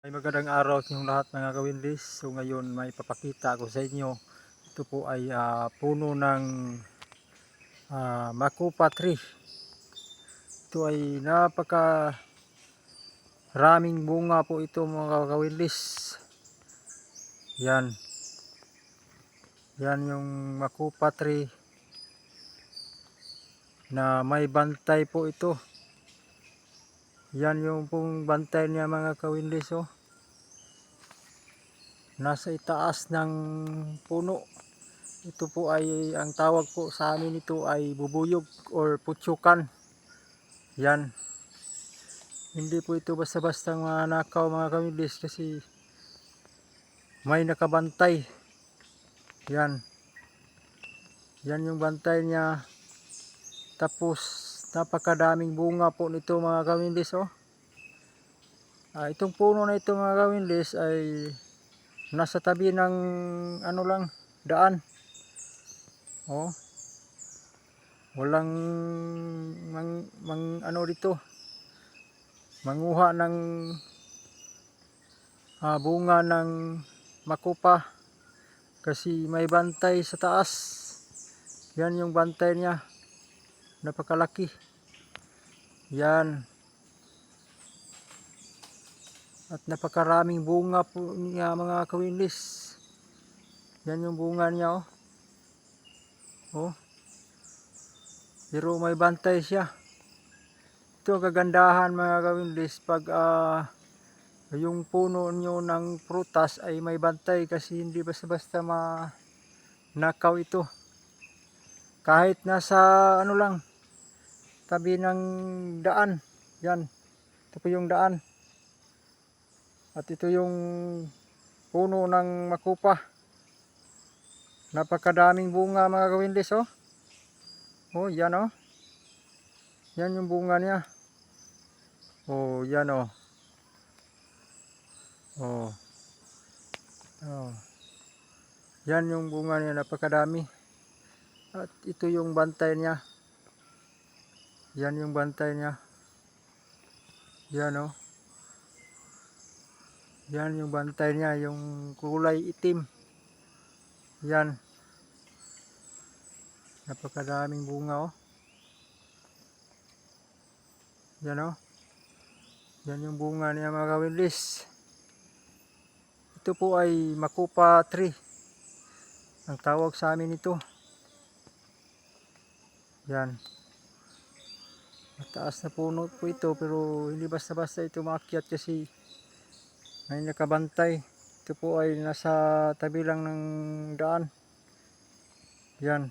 Ay magandang araw sa inyong lahat mga kawindis. So ngayon may papakita ako sa inyo. Ito po ay ah, puno ng ah, makupa tree. Ito ay napaka raming bunga po ito mga kawindis. Yan. Yan yung makupa tree na may bantay po ito. Yan yung pong bantay niya mga kawindis oh. Nasa itaas ng puno. Ito po ay ang tawag po sa amin ito ay bubuyog or putsukan. Yan. Hindi po ito basta-basta mga nakaw mga kawindis kasi may nakabantay. Yan. Yan yung bantay niya. Tapos napakadaming bunga po nito mga kawindis oh. Ah, itong puno na ito mga kawindis ay nasa tabi ng ano lang daan. Oh. Walang mang, mang ano dito. Manguha ng ah, bunga ng makupa kasi may bantay sa taas. Yan yung bantay niya napakalaki. Yan. At napakaraming bunga po niya mga kawinlis yan yung bunga niya oh. Oh. Pero may bantay siya. Ito kagandahan mga kawinlis pag ah, yung puno nyo ng prutas ay may bantay kasi hindi basta basta ma nakaw ito. Kahit nasa ano lang tabi ng daan. Yan. Ito po yung daan. At ito yung puno ng makupa. Napakadaming bunga mga kawindis oh. Oh yan oh. Yan yung bunga niya. Oh yan oh. Oh. Oh. Yan yung bunga niya napakadami. At ito yung bantay niya yan yung bantay niya. Yan oh. Yan yung bantay niya, yung kulay itim. Yan. Napakadaming bunga oh. Yan oh. Yan yung bunga niya mga kawinlis. Ito po ay makupa tree. Ang tawag sa amin ito. Yan. Mataas na puno po ito pero hindi basta-basta ito maakyat kasi may nakabantay. Ito po ay nasa tabi lang ng daan. Yan.